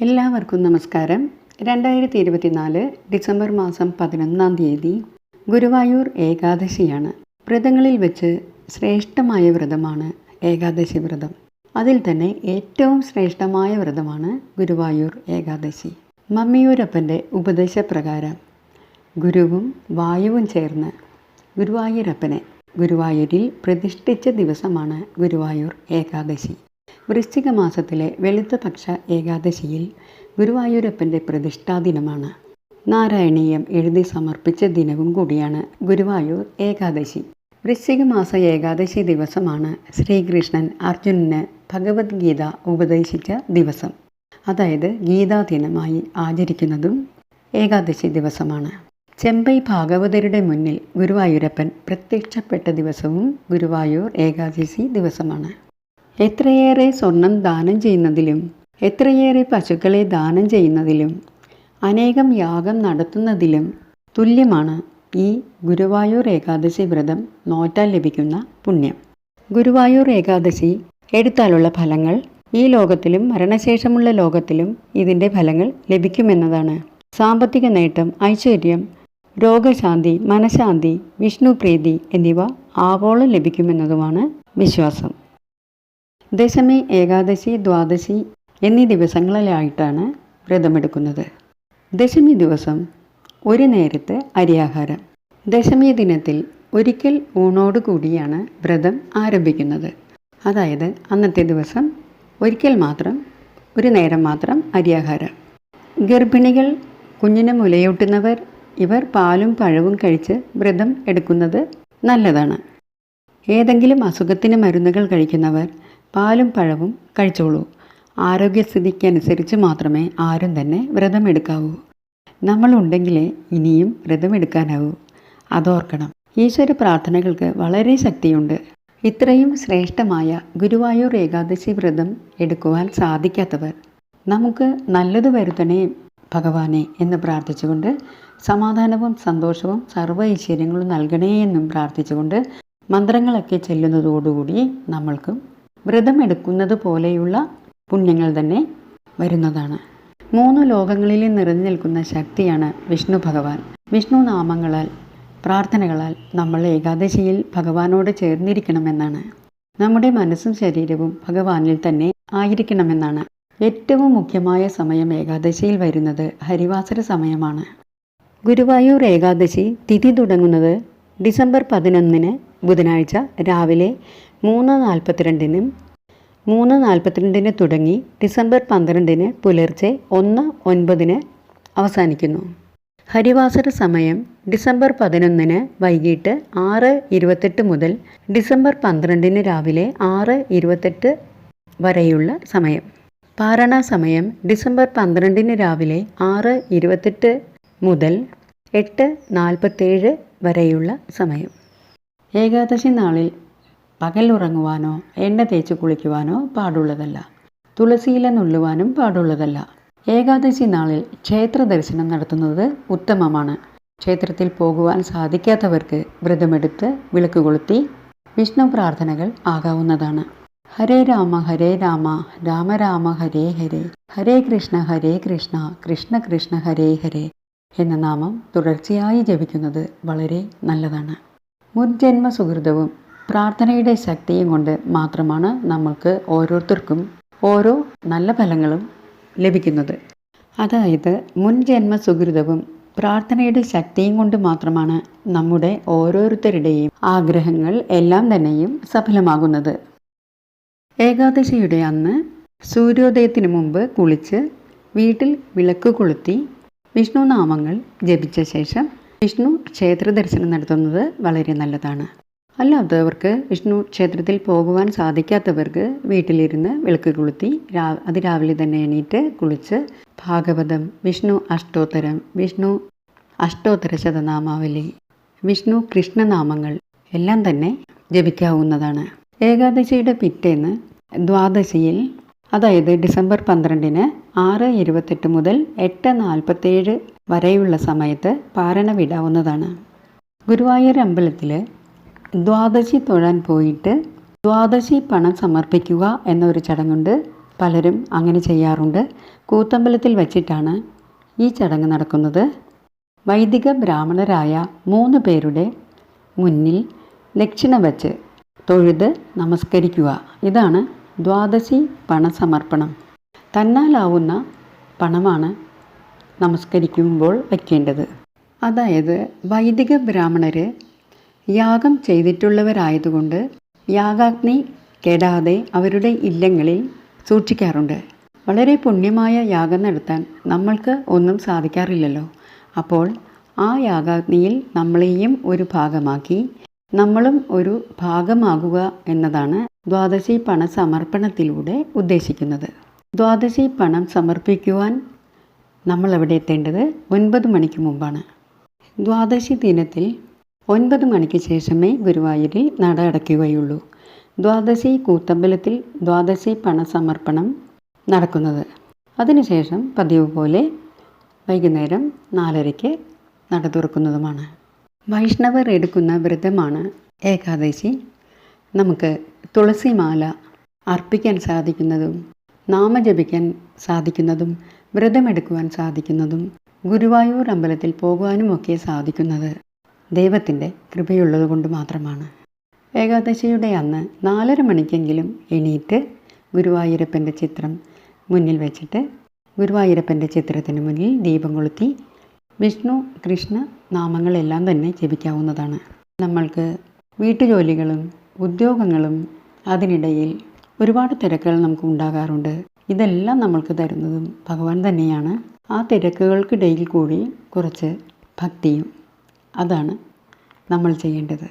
എല്ലാവർക്കും നമസ്കാരം. രണ്ടായിരത്തി ഇരുപത്തിനാല് ഡിസംബർ മാസം പതിനൊന്നാം തീയതി ഗുരുവായൂർ ഏകാദശിയാണ്. വ്രതങ്ങളിൽ വെച്ച് ശ്രേഷ്ഠമായ വ്രതമാണ് ഏകാദശി വ്രതം. അതിൽ തന്നെ ഏറ്റവും ശ്രേഷ്ഠമായ വ്രതമാണ് ഗുരുവായൂർ ഏകാദശി. മമ്മിയൂരപ്പന്റെ ഉപദേശപ്രകാരം ഗുരുവും വായുവും ചേർന്ന് ഗുരുവായൂരപ്പനെ ഗുരുവായൂരിൽ പ്രതിഷ്ഠിച്ച ദിവസമാണ് ഗുരുവായൂർ ഏകാദശി. വൃശ്ചിക മാസത്തിലെ വെളുത്ത പക്ഷ ഏകാദശിയിൽ ഗുരുവായൂരപ്പന്റെ പ്രതിഷ്ഠാ ദിനമാണ് നാരായണീയം എഴുതി സമർപ്പിച്ച ദിനവും കൂടിയാണ് ഗുരുവായൂർ ഏകാദശി. വൃശ്ചിക മാസ ഏകാദശി ദിവസമാണ് ശ്രീകൃഷ്ണൻ അർജുനന് ഭഗവത്ഗീത ഉപദേശിച്ച ദിവസം. അതായത് ഗീതാ ദിനമായി ആചരിക്കുന്നതും ഏകാദശി ദിവസമാണ്. ചെമ്പൈ ഭാഗവതരുടെ മുന്നിൽ ഗുരുവായൂരപ്പൻ പ്രത്യക്ഷപ്പെട്ട ദിവസവും ഗുരുവായൂർ ഏകാദശി ദിവസമാണ്. എത്രയേറെ സ്വർണം ദാനം ചെയ്യുന്നതിലും എത്രയേറെ പശുക്കളെ ദാനം ചെയ്യുന്നതിലും അനേകം യാഗം നടത്തുന്നതിലും തുല്യമാണ് ഈ ഗുരുവായൂർ ഏകാദശി വ്രതം നോറ്റാൽ ലഭിക്കുന്ന പുണ്യം. ഗുരുവായൂർ ഏകാദശി എടുത്താലുള്ള ഫലങ്ങൾ ഈ ലോകത്തിലും മരണശേഷമുള്ള ലോകത്തിലും ഇതിന്റെ ഫലങ്ങൾ ലഭിക്കുമെന്നതാണ്. സാമ്പത്തിക നേട്ടം ഐശ്വര്യം രോഗശാന്തി മനഃശാന്തി വിഷ്ണുപ്രീതി എന്നിവ ആവോളം ലഭിക്കുമെന്നതുമാണ് വിശ്വാസം. ദശമി ഏകാദശി ദ്വാദശി എന്നീ ദിവസങ്ങളിലായിട്ടാണ് വ്രതമെടുക്കുന്നത്. ദശമി ദിവസം ഒരു നേരത്തെ അരിയാഹാരം. ദശമി ദിനത്തിൽ ഒരിക്കൽ ഊണോട് കൂടിയാണ് വ്രതം ആരംഭിക്കുന്നത്. അതായത് അന്നത്തെ ദിവസം ഒരിക്കൽ മാത്രം ഒരു നേരം മാത്രം അരിയാഹാരം. ഗർഭിണികൾ കുഞ്ഞിനെ മുലയൂട്ടുന്നവർ ഇവർ പാലും പഴവും കഴിച്ച് വ്രതം എടുക്കുന്നത് നല്ലതാണ്. ഏതെങ്കിലും അസുഖത്തിന് മരുന്നുകൾ കഴിക്കുന്നവർ പാലും പഴവും കഴിച്ചോളൂ. ആരോഗ്യസ്ഥിതിക്കനുസരിച്ച് മാത്രമേ ആരും തന്നെ വ്രതമെടുക്കാവൂ. നമ്മളുണ്ടെങ്കിലേ ഇനിയും വ്രതമെടുക്കാനാവൂ. അതോർക്കണം. ഈശ്വര പ്രാർത്ഥനകൾക്ക് വളരെ ശക്തിയുണ്ട്. ഇത്രയും ശ്രേഷ്ഠമായ ഗുരുവായൂർ ഏകാദശി വ്രതം എടുക്കുവാൻ സാധിക്കാത്തവർ നമുക്ക് നല്ലത് വരുത്തണേ ഭഗവാനെ എന്ന് പ്രാർത്ഥിച്ചുകൊണ്ട് സമാധാനവും സന്തോഷവും സർവ ഐശ്വര്യങ്ങളും നൽകണേ എന്നും പ്രാർത്ഥിച്ചുകൊണ്ട് മന്ത്രങ്ങളൊക്കെ ചെല്ലുന്നതോടുകൂടി നമ്മൾക്കും വ്രതമെടുക്കുന്നത് പോലെയുള്ള പുണ്യങ്ങൾ തന്നെ വരുന്നതാണ്. മൂന്ന് ലോകങ്ങളിലും നിറഞ്ഞു നിൽക്കുന്ന ശക്തിയാണ് വിഷ്ണു ഭഗവാൻ. വിഷ്ണു നാമങ്ങളാൽ പ്രാർത്ഥനകളാൽ നമ്മൾ ഏകാദശിയിൽ ഭഗവാനോട് ചേർന്നിരിക്കണമെന്നാണ്. നമ്മുടെ മനസ്സും ശരീരവും ഭഗവാനിൽ തന്നെ ആയിരിക്കണമെന്നാണ്. ഏറ്റവും മുഖ്യമായ സമയം ഏകാദശിയിൽ വരുന്നത് ഹരിവാസര സമയമാണ്. ഗുരുവായൂർ ഏകാദശി തിഥി തുടങ്ങുന്നത് ഡിസംബർ പതിനൊന്നിന് ബുധനാഴ്ച രാവിലെ മൂന്ന് നാൽപ്പത്തിരണ്ടിനും മൂന്ന് നാൽപ്പത്തിരണ്ടിന് തുടങ്ങി ഡിസംബർ പന്ത്രണ്ടിന് പുലർച്ചെ ഒന്ന് ഒൻപതിന് അവസാനിക്കുന്നു. ഹരിവാസര സമയം ഡിസംബർ പതിനൊന്നിന് വൈകിട്ട് ആറ് ഇരുപത്തെട്ട് മുതൽ ഡിസംബർ പന്ത്രണ്ടിന് രാവിലെ ആറ് ഇരുപത്തെട്ട് വരെയുള്ള സമയം. പാരണ സമയം ഡിസംബർ പന്ത്രണ്ടിന് രാവിലെ ആറ് ഇരുപത്തെട്ട് മുതൽ എട്ട് നാൽപ്പത്തേഴ് വരെയുള്ള സമയം. ഏകാദശി നാളിൽ പകൽ ഉറങ്ങുവാനോ എണ്ണ തേച്ച് കുളിക്കുവാനോ പാടുള്ളതല്ല. തുളസിയില നുള്ളുവാനും പാടുള്ളതല്ല. ഏകാദശി നാളിൽ ക്ഷേത്ര ദർശനം നടത്തുന്നത് ഉത്തമമാണ്. ക്ഷേത്രത്തിൽ പോകുവാൻ സാധിക്കാത്തവർക്ക് വ്രതമെടുത്ത് വിളക്ക് കൊളുത്തി വിഷ്ണു പ്രാർത്ഥനകൾ ആകാവുന്നതാണ്. ഹരേ രാമ ഹരേ രാമ രാമ രാമ ഹരേ ഹരേ. ഹരേ കൃഷ്ണ ഹരേ കൃഷ്ണ കൃഷ്ണ കൃഷ്ണ ഹരേ ഹരേ. എന്ന നാമം തുടർച്ചയായി ജപിക്കുന്നത് വളരെ നല്ലതാണ്. മുൻജന്മ സുഹൃതവും പ്രാർത്ഥനയുടെ ശക്തിയും കൊണ്ട് മാത്രമാണ് നമ്മൾക്ക് ഓരോരുത്തർക്കും ഓരോ നല്ല ഫലങ്ങളും ലഭിക്കുന്നത്. അതായത് മുൻജന്മ സുഹൃതവും പ്രാർത്ഥനയുടെ ശക്തിയും കൊണ്ട് മാത്രമാണ് നമ്മുടെ ഓരോരുത്തരുടെയും ആഗ്രഹങ്ങൾ എല്ലാം തന്നെയും സഫലമാകുന്നത്. ഏകാദശിയുടെ അന്ന് സൂര്യോദയത്തിന് മുമ്പ് കുളിച്ച് വീട്ടിൽ വിളക്ക് കൊളുത്തി വിഷ്ണു നാമങ്ങൾ ജപിച്ച ശേഷം വിഷ്ണു ക്ഷേത്ര ദർശനം നടത്തുന്നത് വളരെ നല്ലതാണ്. അല്ലാത്തവർക്ക് വിഷ്ണു ക്ഷേത്രത്തിൽ പോകുവാൻ സാധിക്കാത്തവർക്ക് വീട്ടിലിരുന്ന് വിളക്ക് കൊളുത്തി രാ അതിരാവിലെ തന്നെ എണീറ്റ് കുളിച്ച് ഭാഗവതം വിഷ്ണു അഷ്ടോത്തരം വിഷ്ണു അഷ്ടോത്തര ശതനാമാവലി വിഷ്ണു കൃഷ്ണനാമങ്ങൾ എല്ലാം തന്നെ ജപിക്കാവുന്നതാണ്. ഏകാദശിയുടെ പിറ്റേന്ന് ദ്വാദശിയിൽ അതായത് ഡിസംബർ പന്ത്രണ്ടിന് ആറ് ഇരുപത്തെട്ട് മുതൽ എട്ട് നാൽപ്പത്തേഴ് വരെയുള്ള സമയത്ത് പാരണ വിടാവുന്നതാണ്. ഗുരുവായൂർ അമ്പലത്തിൽ ദ്വാദശി തൊഴാൻ പോയിട്ട് ദ്വാദശി പണം സമർപ്പിക്കുക എന്നൊരു ചടങ്ങുണ്ട്. പലരും അങ്ങനെ ചെയ്യാറുണ്ട്. കൂത്തമ്പലത്തിൽ വച്ചിട്ടാണ് ഈ ചടങ്ങ് നടക്കുന്നത്. വൈദിക ബ്രാഹ്മണരായ മൂന്ന് പേരുടെ മുന്നിൽ ദക്ഷിണ വച്ച് തൊഴുത് നമസ്കരിക്കുക. ഇതാണ് ദ്വാദശി പണസമർപ്പണം തന്നാലാവുന്ന പണമാണ് നമസ്കരിക്കുമ്പോൾ വയ്ക്കേണ്ടത്. അതായത് വൈദിക ബ്രാഹ്മണർ യാഗം ചെയ്തിട്ടുള്ളവരായതുകൊണ്ട് യാഗാഗ്നി കെടാതെ അവരുടെ ഇല്ലങ്ങളിൽ സൂക്ഷിക്കാറുണ്ട്. വളരെ പുണ്യമായ യാഗം നടത്താൻ നമ്മൾക്ക് ഒന്നും സാധിക്കാറില്ലല്ലോ. അപ്പോൾ ആ യാഗാഗ്നിയിൽ നമ്മളെയും ഒരു ഭാഗമാക്കി നമ്മളും ഒരു ഭാഗമാകുക എന്നതാണ് ദ്വാദശി പണ സമർപ്പണത്തിലൂടെ ഉദ്ദേശിക്കുന്നത്. ദ്വാദശി പണം സമർപ്പിക്കുവാൻ നമ്മൾ എവിടെ എത്തേണ്ടത്? ഒൻപത് മണിക്ക് മുമ്പാണ്. ദ്വാദശി ദിനത്തിൽ ഒൻപത് മണിക്ക് ശേഷമേ ഗുരുവായൂരിൽ നട അടയ്ക്കുകയുള്ളൂ. ദ്വാദശി കൂത്തമ്പലത്തിൽ ദ്വാദശി പണസമർപ്പണം നടക്കുന്നത്. അതിനുശേഷം പതിവ് പോലെ വൈകുന്നേരം നാലരയ്ക്ക് നട തുറക്കുന്നതുമാണ്. വൈഷ്ണവർ എടുക്കുന്ന വ്രതമാണ് ഏകാദശി. നമുക്ക് തുളസിമാല അർപ്പിക്കാൻ സാധിക്കുന്നതും നാമജപിക്കാൻ സാധിക്കുന്നതും വ്രതമെടുക്കുവാൻ സാധിക്കുന്നതും ഗുരുവായൂർ അമ്പലത്തിൽ പോകുവാനുമൊക്കെ സാധിക്കുന്നത് ദൈവത്തിന്റെ കൃപയുള്ളത് കൊണ്ട് മാത്രമാണ്. ഏകാദശിയുടെ അന്ന് നാലര മണിക്കെങ്കിലും എണീറ്റ് ഗുരുവായൂരപ്പന്റെ ചിത്രം മുന്നിൽ വെച്ചിട്ട് ഗുരുവായൂരപ്പന്റെ ചിത്രത്തിന് മുന്നിൽ ദീപം കൊളുത്തി വിഷ്ണു കൃഷ്ണ നാമങ്ങളെല്ലാം തന്നെ ജപിക്കാവുന്നതാണ്. നമ്മൾക്ക് വീട്ടുജോലികളും ഉദ്യോഗങ്ങളും അതിനിടയിൽ ഒരുപാട് തിരക്കുകൾ നമുക്ക് ഉണ്ടാകാറുണ്ട് ഇതെല്ലാം നമ്മൾക്ക് തരുന്നതും ഭഗവാൻ തന്നെയാണ്. ആ തിരക്കുകൾക്കിടയിൽ കൂടി കുറച്ച് ഭക്തിയും അതാണ് നമ്മൾ ചെയ്യേണ്ടത്.